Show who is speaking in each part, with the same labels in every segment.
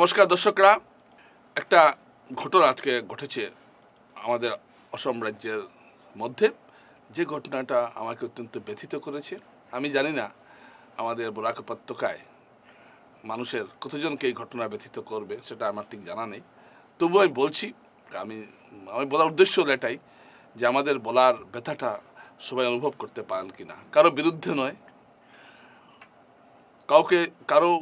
Speaker 1: নমস্কার দর্শকরা। একটা ঘটনা আজকে ঘটেছে আমাদের অসম রাজ্যের মধ্যে। যে ঘটনাটা আমাকে অত্যন্ত ব্যথিত করেছে। আমি জানি না আমাদের বরাক উপত্যকায় মানুষের কতজনকে এই ঘটনা ব্যথিত করবে, সেটা আমার ঠিক জানা নেই। তবু আমি বলছি, আমি আমি বলার উদ্দেশ্য হলো এটাই যে আমাদের বলার ব্যথাটা সবাই অনুভব করতে পারেন কি না কারও বিরুদ্ধে নয়। কাউকে, কারও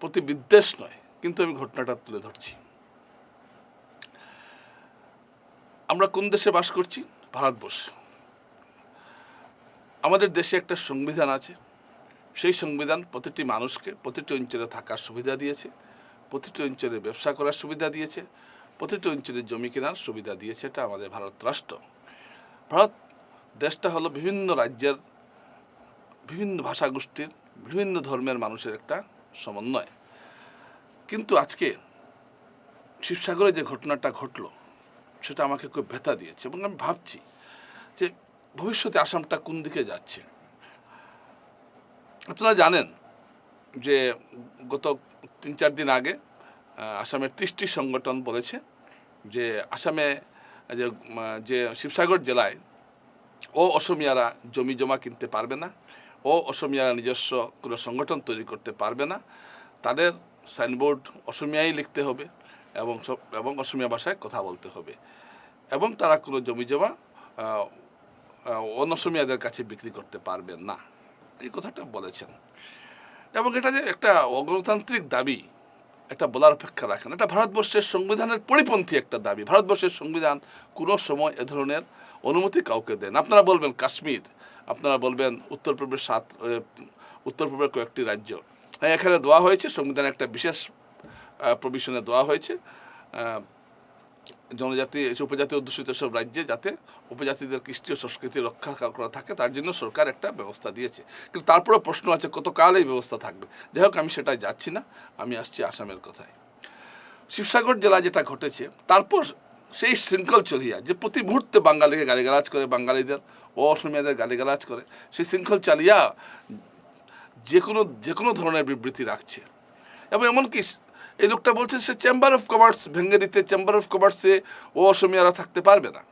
Speaker 1: প্রতি বিদ্বেষ নয়। কিন্তু আমি ঘটনাটা তুলে ধরছি। আমরা কোন দেশে বাস করছি? ভারতবর্ষে। আমাদের দেশে একটা সংবিধান আছে। সেই সংবিধান প্রতিটি মানুষকে প্রতিটি অঞ্চলে থাকার সুবিধা দিয়েছে, প্রতিটি অঞ্চলে ব্যবসা করার সুবিধা দিয়েছে, প্রতিটি অঞ্চলে জমি কেনার সুবিধা দিয়েছে। এটা আমাদের ভারত রাষ্ট্র। ভারত দেশটা হলো বিভিন্ন রাজ্যের বিভিন্ন ভাষাগোষ্ঠীর বিভিন্ন ধর্মের মানুষের একটা সমন্বয়। কিন্তু আজকে শিবসাগরে যে ঘটনাটা ঘটলো, সেটা আমাকে খুব ব্যথা দিয়েছে এবং আমি ভাবছি যে ভবিষ্যতে আসামটা কোন দিকে যাচ্ছে। আপনারা জানেন যে গত তিন চার দিন আগে আসামের ত্রিশটি সংগঠন বলেছে যে আসামে যে যে শিবসাগর জেলায় ও অসমিয়ারা জমি জমা কিনতে পারবে না, ও অসমিয়ারা নিজস্ব কোনো সংগঠন তৈরি করতে পারবে না, তাদের সাইনবোর্ড অসমিয়াই লিখতে হবে এবং সব এবং অসমিয়া ভাষায় কথা বলতে হবে। এবং তারা কোনো জমি জমা অনসমিয়াদের কাছে বিক্রি করতে পারবেন না। এই কথাটা বলেছেন। এবং এটা যে একটা অগণতান্ত্রিক দাবি, এটা বলার অপেক্ষা রাখেন। এটা ভারতবর্ষের সংবিধানের পরিপন্থী একটা দাবি। ভারতবর্ষের সংবিধান কোনো সময় এ ধরনের অনুমতি কাউকে দেন আপনারা বলবেন কাশ্মীর, আপনারা বলবেন উত্তরপূর্বের সাত উত্তরপূর্বের কয়েকটি রাজ্য। এখানে দেওয়া হয়েছে, সংবিধানে একটা বিশেষ প্রভিশনে দেওয়া হয়েছে। জনজাতি উপজাতি অধ্যুষিত সব রাজ্যে যাতে উপজাতিদের কৃষ্টি সংস্কৃতি রক্ষা করা থাকে, তার জন্য সরকার একটা ব্যবস্থা দিয়েছে। কিন্তু তারপরে প্রশ্ন আছে, কতকাল এই ব্যবস্থা থাকবে? যাই হোক, আমি সেটাই যাচ্ছি না, আমি আসছি আসামের কথায়। শিবসাগর জেলা যেটা ঘটেছে, তারপর সেই শৃঙ্খল চলিয়া, যে প্রতি মুহূর্তে বাঙালিকে গালিগালাজ করে, বাঙালিদের ও অসমিয়াদের গালিগালাজ করে, সেই শৃঙ্খল চালিয়া যে কোনো যে কোনো ধরনের বিবৃতি রাখছে। এবং এমনকি এই লোকটা বলছে সে চেম্বার অফ কমার্স ভেঙে দিতে চেম্বার অফ কমার্সে ও অসমিয়ারা থাকতে পারবে না।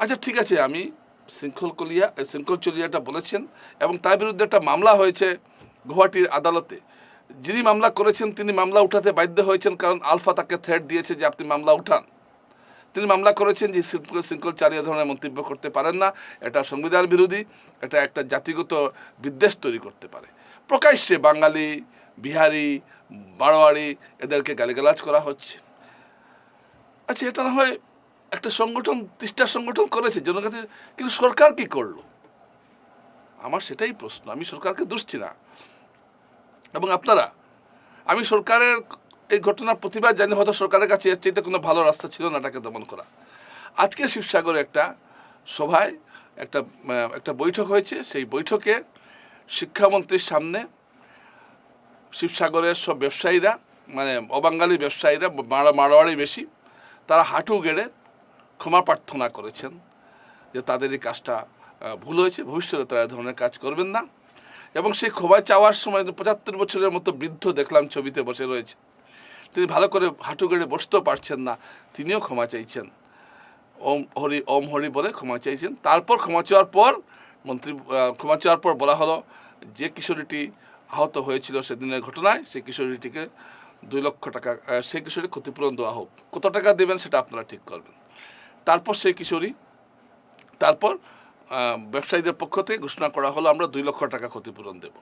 Speaker 1: আচ্ছা ঠিক আছে, আমি শৃঙ্খল কলিয়া শৃঙ্খল চলিয়াটা বলেছেন এবং তার বিরুদ্ধে একটা মামলা হয়েছে গুয়াহাটির আদালতে। যিনি মামলা করেছেন, তিনি মামলা উঠাতে বাধ্য হয়েছেন কারণ আলফা তাকে থ্রেট দিয়েছে যে আপনি মামলা উঠান। তিনি মামলা করেছেন যে শৃঙ্খল চালিয়ে ধরনের মন্তব্য করতে পারেন না। এটা সংবিধান বিরোধী, এটা একটা জাতিগত বিদ্বেষ তৈরি করতে পারে। প্রকাশ্যে বাঙালি, বিহারি বারোয়ারি এদেরকে গালিগালাজ করা হচ্ছে। আচ্ছা এটা না হয় একটা সংগঠন তিস্টার সংগঠন করেছে জনগণের কিন্তু সরকার কি করল? আমার সেটাই প্রশ্ন, আমি সরকারকে দুষছি না। এবং আপনারা, আমি সরকারের এই ঘটনার প্রতিবাদ জানি হয়তো সরকারের কাছে এর চাইতে কোনো ভালো রাস্তা ছিল না এটাকে দমন করা। আজকে শিবসাগরে একটা সভায় একটা একটা বৈঠক হয়েছে। সেই বৈঠকে শিক্ষামন্ত্রীর সামনে শিবসাগরের সব ব্যবসায়ীরা মানে অবাঙ্গালি ব্যবসায়ীরা, মারা মারোয়ারি বেশি, তারা হাঁটু গেড়ে ক্ষমা প্রার্থনা করেছেন যে তাদের এই কাজটা ভুল হয়েছে, ভবিষ্যতে তারা ধরনের কাজ করবেন না। এবং সেই ক্ষমা চাওয়ার সময় পঁচাত্তর বছরের মতো বৃদ্ধ দেখলাম ছবিতে বসে রয়েছে। তিনি ভালো করে হাঁটু গেড়ে বসতেও পারছেন না, তিনিও ক্ষমা চাইছেন। ওম হরি ওম হরি বলে ক্ষমা চাইছেন। তারপর ক্ষমা চাওয়ার পর মন্ত্রী ক্ষমা চাওয়ার পর বলা হলো যে কিশোরীটি আহত হয়েছিল সেদিনের ঘটনায় সেই কিশোরীটিকে দুই লক্ষ টাকা সেই কিশোরী ক্ষতিপূরণ দেওয়া হোক। কত টাকা দেবেন সেটা আপনারা ঠিক করবেন। তারপর সেই কিশোরী, তারপর ব্যবসায়ীদের পক্ষ থেকে ঘোষণা করা হলো, আমরা দুই লক্ষ টাকা ক্ষতিপূরণ দেব।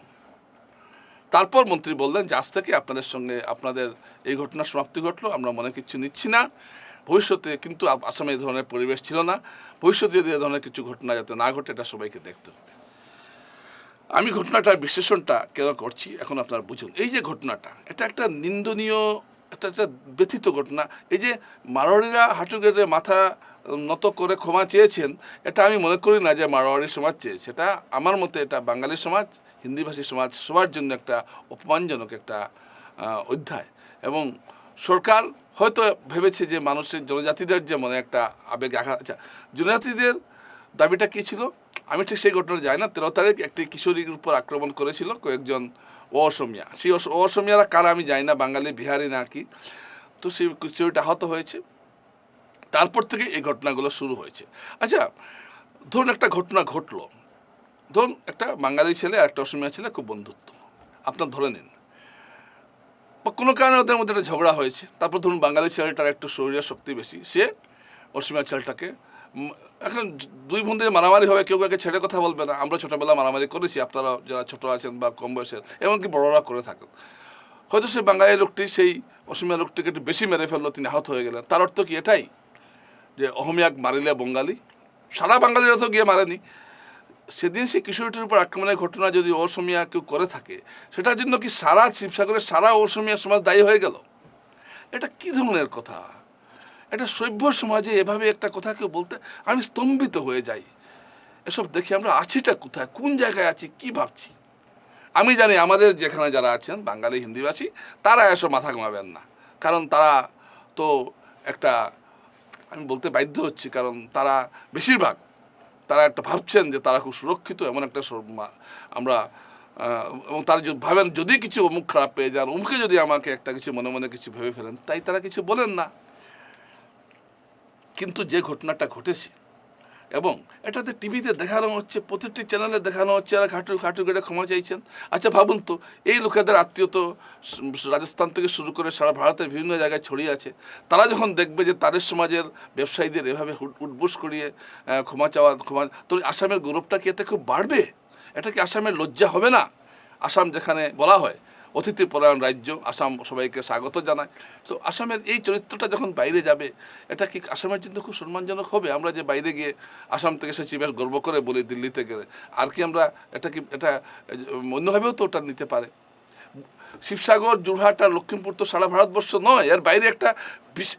Speaker 1: তারপর মন্ত্রী বললেন যে, আজ থেকে আপনাদের সঙ্গে আপনাদের এই ঘটনার সমাপ্তি ঘটলো, আমরা মনে কিছু নিচ্ছি না। ভবিষ্যতে কিন্তু আসামে এই ধরনের পরিবেশ ছিল না। ভবিষ্যতে যদি এ ধরনের কিছু ঘটনা যাতে না ঘটে, এটা সবাইকে দেখতে হবে। আমি ঘটনাটার বিশ্লেষণটা কেন করছি, এখন আপনারা বুঝুন। এই যে ঘটনাটা, এটা একটা নিন্দনীয় একটা একটা ব্যথিত ঘটনা। এই যে মারোয়ারিরা হাঁটু গেড়ে মাথা নত করে ক্ষমা চেয়েছেন, এটা আমি মনে করি না যে মারোয়ারি সমাজ চেয়েছে। এটা আমার মতে এটা বাঙালি সমাজ। হিন্দিভাষী সমাজ সবার জন্য একটা অপমানজনক একটা অধ্যায়। এবং সরকার হয়তো ভেবেছে যে মানুষের জনজাতিদের যে মনে একটা আবেগ আঘাত আচ্ছা জনজাতিদের দাবিটা কী ছিল? আমি ঠিক সেই ঘটনা যাই না। তেরো তারিখ একটি কিশোরীর উপর আক্রমণ করেছিল কয়েকজন অসমিয়া। সেই অসমিয়ারা কারা আমি জানি না, বাঙালি, বিহারি না কি তো সেই কিশোরীটা আহত হয়েছে। তারপর থেকে এই ঘটনাগুলো শুরু হয়েছে। আচ্ছা ধরুন একটা ঘটনা ঘটলো। ধরুন, একটা বাঙালি ছেলে আর একটা অসমিয়া ছেলে খুব বন্ধুত্ব। আপনার ধরে নিন। বা কোনো কারণে ওদের মধ্যে একটা ঝগড়া হয়েছে, তারপর ধরুন বাঙালি ছেলেটার একটু শরীরের শক্তি বেশি, সে অসীমা ছেলেটাকে এখন দুই বন্ধু মারামারি হবে, কেউ কাউকে ছেড়ে কথা বলবে না। আমরা ছোটোবেলা মারামারি করেছি, আপনারা যারা ছোট আছেন বা কম বয়সের, এমনকি বড়রা করে থাকেন। হয়তো সেই বাঙালি লোকটি সেই অসীমা লোকটিকে একটু বেশি মেরে ফেলল, তিনি আহত হয়ে গেলেন। তার অর্থ কি এটাই? যে অহমিয়াক মারিলে বঙ্গালী, সারা বাঙালিরা তো গিয়ে মারেনি। সেদিন সেই কিশোরীটির উপর আক্রমণের ঘটনা যদি অসমিয়া কেউ করে থাকে, সেটার জন্য কি সারা শিবসাগরের সারা অসমিয়া সমাজ দায়ী হয়ে গেল? এটা কি ধরনের কথা? এটা সভ্য সমাজে এভাবে একটা কথা কেউ বলতে আমি স্তম্ভিত হয়ে যাই। এসব দেখে আমরা আছিটা কোথায়? কোন জায়গায় আছি? কি ভাবছি? আমি জানি আমাদের যেখানে যারা আছেন, বাঙালি হিন্দিভাষী তারা এসব মাথা ঘামাবেন না। কারণ তারা তো একটা, আমি বলতে বাধ্য হচ্ছি, কারণ তারা বেশিরভাগ তারা একটা ভাবছেন যে তারা খুব সুরক্ষিত, এমন একটা আমরা এবং তারা ভাবেন যদি কিছু অমুক খারাপ পেয়ে যান, অমুকে যদি আমাকে একটা কিছু মনে মনে কিছু ভেবে ফেলেন, তাই তারা কিছু বলেন না। কিন্তু যে ঘটনাটা ঘটেছে এবং এটাতে টিভিতে দেখানো হচ্ছে, প্রতিটি চ্যানেলে দেখানো হচ্ছে, আর ঘাটু ঘাটু কেটে ক্ষমা চাইছেন। আচ্ছা ভাবুন তো, এই লোকেদের আত্মীয় তো রাজস্থান থেকে শুরু করে সারা ভারতের বিভিন্ন জায়গায় ছড়িয়ে আছে। তারা যখন দেখবে যে তাদের সমাজের ব্যবসায়ীদের এভাবে উঠবোস করিয়ে ক্ষমা চাওয়া, ক্ষমা, তো আসামের গৌরবটা কি এতে খুব বাড়বে? এটা কি আসামের লজ্জা হবে না? আসাম যেখানে বলা হয় অতিথি পরায়ণ রাজ্য, আসাম সবাইকে স্বাগত জানায়। তো আসামের এই চরিত্রটা যখন বাইরে যাবে, এটা কি আসামের জন্য খুব সম্মানজনক হবে? আমরা যে বাইরে গিয়ে আসাম থেকে এসেছি, বেশ গর্ব করে বলি দিল্লিতে গেলে। আর কি আমরা এটা কি, এটা, অন্যভাবেও তো ওটা নিতে পারে? শিবসাগর যোরহাট আর লক্ষ্মীপুর তো সারা ভারতবর্ষ নয়। এর বাইরে একটা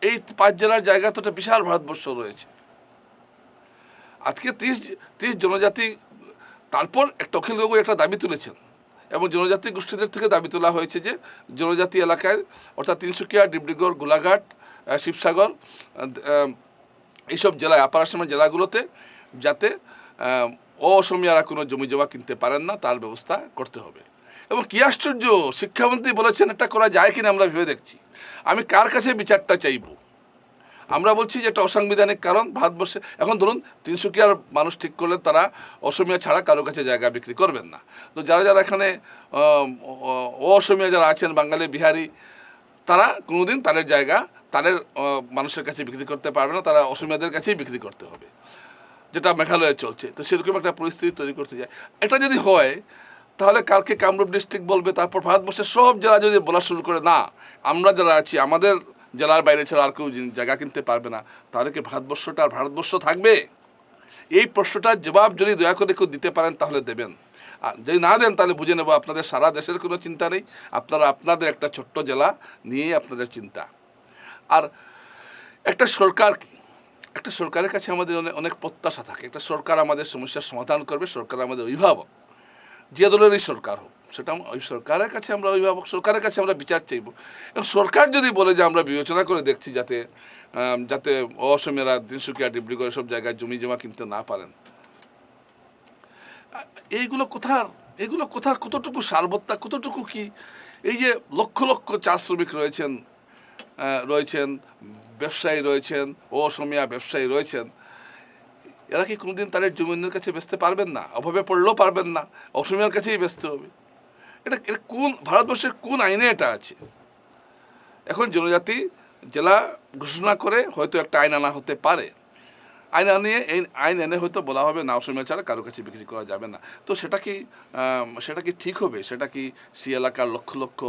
Speaker 1: এই পাঁচ জেলার জায়গা তো একটা বিশাল ভারতবর্ষ রয়েছে। আজকে ত্রিশ ত্রিশ জনজাতি, তারপর একটা অখিল গগৈ একটা দাবি তুলেছেন। এবং জনজাতি গোষ্ঠীদের থেকে দাবি তোলা হয়েছে যে জনজাতি এলাকায়, অর্থাৎ তিনসুকিয়া, ডিব্রুগড়, গোলাঘাট শিবসাগর এইসব জেলায়, আপার আসামের জেলাগুলোতে যাতে অসমীয়ারা কোনো জমি জমা কিনতে পারেন না, তার ব্যবস্থা করতে হবে। এবং কি আশ্চর্য, শিক্ষামন্ত্রী বলেছেন এটা করা যায় কিনা আমরা ভেবে দেখছি। আমি কার কাছে বিচারটা চাইব? আমরা বলছি যে এটা অসাংবিধানিক কারণ, ভারতবর্ষে, এখন ধরুন তিনসুকিয়ার মানুষ ঠিক করলে তারা অসমিয়া ছাড়া কারও কাছে জায়গা বিক্রি করবেন না। তো যারা যারা এখানে ও অসমিয়া যারা আছেন, বাঙালি, বিহারি, তারা কোনোদিন তাদের জায়গা, তাদের মানুষের কাছে বিক্রি করতে পারবে না, তারা অসমিয়াদের কাছেই বিক্রি করতে হবে, যেটা মেঘালয়ে চলছে। তো সেরকম একটা পরিস্থিতি তৈরি করতে যায় এটা যদি হয়, তাহলে কালকে কামরূপ ডিস্ট্রিক্ট বলবে, তারপর ভারতবর্ষের সব জেলা যদি বলা শুরু করে, না, আমরা যারা আছি, আমাদের জেলার বাইরে ছাড়া আর কেউ জায়গা কিনতে পারবে না। তাহলে কি ভারতবর্ষটা আর ভারতবর্ষ থাকবে? এই প্রশ্নটার জবাব যদি দয়া করে কেউ দিতে পারেন, তাহলে দেবেন। আর যদি না দেন, তাহলে বুঝে নেব আপনাদের সারা দেশের কোনো চিন্তা নেই। আপনারা আপনাদের একটা ছোট্ট জেলা নিয়েই আপনাদের চিন্তা। আর একটা সরকার একটা সরকারের কাছে আমাদের অনেক অনেক প্রত্যাশা থাকে। একটা সরকার আমাদের সমস্যার সমাধান করবে, সরকার আমাদের অভিভাবক। যে দলেরই সরকার হোক। সেটা ওই সরকারের কাছে আমরা অভিভাবক, সরকারের কাছে আমরা বিচার চাইব। এবং সরকার যদি বলে যে আমরা বিবেচনা করে দেখছি যাতে যাতে অসমেরা তিনসুকিয়া, ডিব্রুগড় সব জায়গায় জমি জমা কিনতে না পারেন। এইগুলো কোথার, এগুলো কোথার, কতটুকু সারবত্তা, কতটুকু কি? এই যে লক্ষ লক্ষ চা শ্রমিক রয়েছেন রয়েছেন, ব্যবসায়ী রয়েছেন, অসমীয়া ব্যবসায়ী রয়েছেন, এরা কি কোনোদিন তাদের জমিনের কাছে বেচতে পারবেন না? অভাবে পড়লেও পারবেন না। অসমীয়ার কাছেই বেচতে হবে। এটা কোন, ভারতবর্ষের কোন আইনে এটা আছে? এখন জনজাতি, জেলা ঘোষণা করে হয়তো একটা আইন আনা হতে পারে। আইন আনিয়ে, এই আইন এনে হয়তো বলা হবে না, অসমীয়া ছাড়া কারও কাছে বিক্রি করা যাবে না। তো সেটা কি সেটা কি ঠিক হবে? সেটা কি সি এলাকার লক্ষ লক্ষ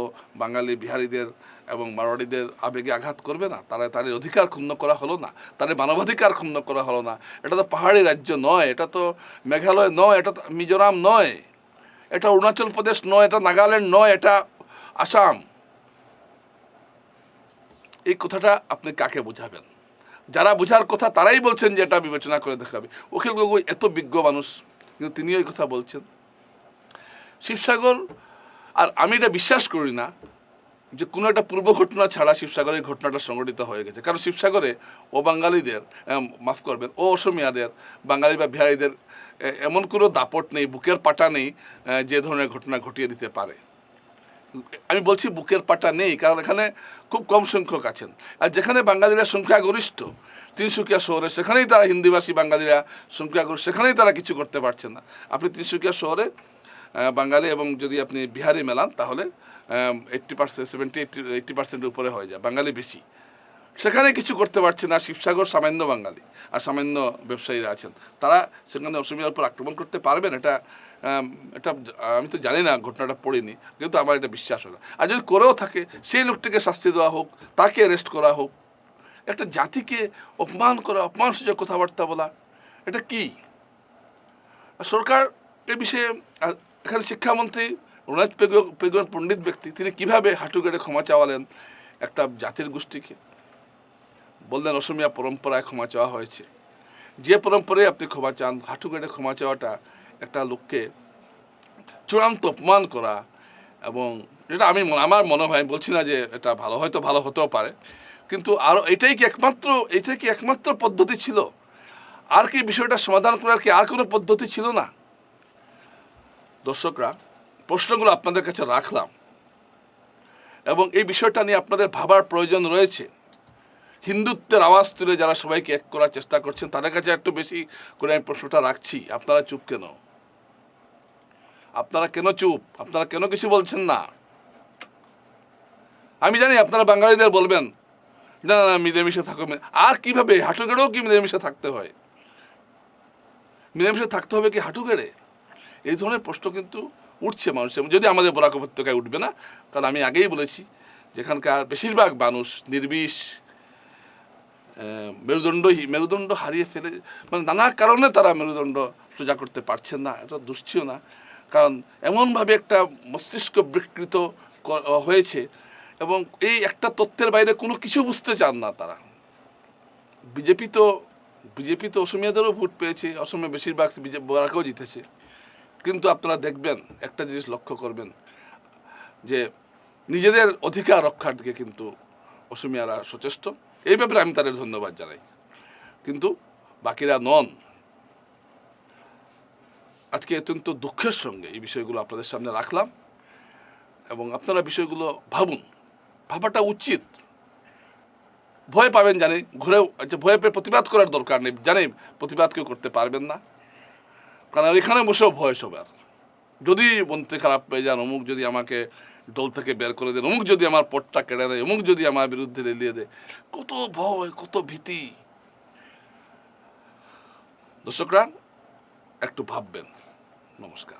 Speaker 1: বাঙালি, বিহারীদের এবং মারোয়াড়িদের আবেগে আঘাত করবে না? তারা তাদের অধিকার ক্ষুণ্ণ করা হলো না, তাদের মানবাধিকার ক্ষুণ্ণ করা হলো না। এটা তো পাহাড়ি রাজ্য নয়, এটা তো মেঘালয় নয়, এটা তো মিজোরাম নয়। এটা অরুণাচল প্রদেশ নয়, এটা নাগাল্যান্ড নয়, এটা আসাম। এই কথাটা আপনি কাকে বোঝাবেন? যারা বোঝার কথা তারাই বলছেন যে এটা বিবেচনা করে দেখাবে। অখিল গগৈ এত বিজ্ঞ মানুষ, কিন্তু তিনিও এই কথা বলছেন। শিবসাগর, আর আমি এটা বিশ্বাস করি না যে কোনো একটা পূর্ব ঘটনা ছাড়া শিবসাগরের ঘটনাটা সংঘটিত হয়ে গেছে। কারণ শিবসাগরে ও বাঙালিদের মাফ করবেন, ও অসমিয়াদের, বাঙালি বা বিহারীদের এমন কোনো দাপট নেই, বুকের পাটা নেই যে ধরনের ঘটনা ঘটিয়ে দিতে পারে। আমি বলছি বুকের পাটা নেই, কারণ এখানে খুব কম সংখ্যক আছেন। আর যেখানে বাঙালিরা সংখ্যাগরিষ্ঠ, তিনসুকিয়া শহরে, সেখানেই তারা হিন্দিভাষী বাঙালিরা সংখ্যাগরিষ্ঠ, সেখানেই তারা কিছু করতে পারছে না। আপনি তিনসুকিয়া শহরে বাঙালি এবং যদি আপনি বিহারি মেলান, তাহলে eighty percent seventy eighty eighty পার্সেন্টের উপরে হয়ে যায়, বাঙালি বেশি। সেখানে কিছু করতে পারছে না, শিবসাগর সামান্য বাঙালি আর সামান্য ব্যবসায়ীরা আছেন। তারা সেখানে অসমিয়ার উপর আক্রমণ করতে পারবেন, এটা এটা আমি তো জানি না, ঘটনাটা পড়িনি, কিন্তু আমার এটা বিশ্বাস হলো। আর যদি করেও থাকে, সেই লোকটিকে শাস্তি দেওয়া হোক, তাকে অ্যারেস্ট করা হোক, একটা জাতিকে অপমান করা, অপমানসূচক কথাবার্তা বলা, এটা কি? সরকার এ বিষয়ে এখানে শিক্ষামন্ত্রী পেগু পেগুয়ান পণ্ডিত ব্যক্তি, তিনি কীভাবে হাঁটু গেড়ে ক্ষমা চাওয়ালেন একটা জাতির গোষ্ঠীকে? বললেন, অসমিয়া পরম্পরায় ক্ষমা চাওয়া হয়েছে। যে পরম্পরায় আপনি ক্ষমা চান, হাঁটু গেড়ে ক্ষমা চাওয়াটা একটা লোককে চূড়ান্ত অপমান করা এবং যেটা আমি আমার মনে হয় বলছি না যে এটা ভালো, হয়তো ভালো হতেও পারে, কিন্তু আরও এটাই কি একমাত্র, এটাই কি একমাত্র পদ্ধতি ছিল? আর কি বিষয়টা সমাধান করার কি আর কোনো পদ্ধতি ছিল না? দর্শকরা প্রশ্নগুলো আপনাদের কাছে রাখলাম এবং এই বিষয়টা নিয়ে আপনাদের ভাবার প্রয়োজন রয়েছে। হিন্দুত্বের আওয়াজ তুলে যারা সবাইকে এক করার চেষ্টা করছেন তাদের কাছে একটু বেশি করে আমি প্রশ্নটা রাখছি। আপনারা চুপ কেন? আপনারা কেন চুপ? আপনারা কেন কিছু বলছেন না? আমি জানি আপনারা বাঙালিদের বলবেন না না, মিলেমিশে থাকো আর কীভাবে? হাঁটু গেড়েও কি মিলেমিশে থাকতে হয়? মিলেমিশে থাকতে হবে কি হাঁটু গেড়ে? এই ধরনের প্রশ্ন কিন্তু উঠছে মানুষের যদি আমাদের বরাক উপত্যকায় উঠবে না কারণ আমি আগেই বলেছি, যেখানকার বেশিরভাগ মানুষ নির্বিষ মেরুদণ্ড মেরুদণ্ড হারিয়ে ফেলে মানে নানা কারণে তারা মেরুদণ্ড সোজা করতে পারছেন না, এটা দুশ্চিও না। কারণ এমনভাবে একটা মস্তিষ্ক বিকৃত হয়েছে এবং এই একটা তথ্যের বাইরে কোনো কিছু বুঝতে চান না তারা। বিজেপি তো বিজেপি তো অসমিয়াদেরও ভোট পেয়েছে, অসমে বেশিরভাগ বরাকেও জিতেছে। কিন্তু আপনারা দেখবেন, একটা জিনিস লক্ষ্য করবেন, যে নিজেদের অধিকার রক্ষার দিকে কিন্তু অসমিয়ারা সচেষ্ট। এই ব্যাপারে আমি তাদের ধন্যবাদ জানাই। কিন্তু বাকিরা নন। আজকে অত্যন্ত দুঃখের সঙ্গে এই বিষয়গুলো আপনাদের সামনে রাখলাম এবং আপনারা বিষয়গুলো ভাবুন, ভাবাটা উচিত। ভয় পাবেন জানি ঘুরে আচ্ছা ভয় পেয়ে প্রতিবাদ করার দরকার নেই, জানি প্রতিবাদ কেউ করতে পারবেন না। কারণ এখানে বসেও ভয় সবার। যদি মন্ত্রী খারাপ পেয়ে যান অমুক যদি আমাকে দল থেকে বের করে দেন, অমুক যদি আমার পটটা কেড়ে দেয় অমুক যদি আমার বিরুদ্ধে রেলিয়ে দেয়, কত ভয়, কত ভীতি। দর্শকরা, একটু ভাববেন। নমস্কার।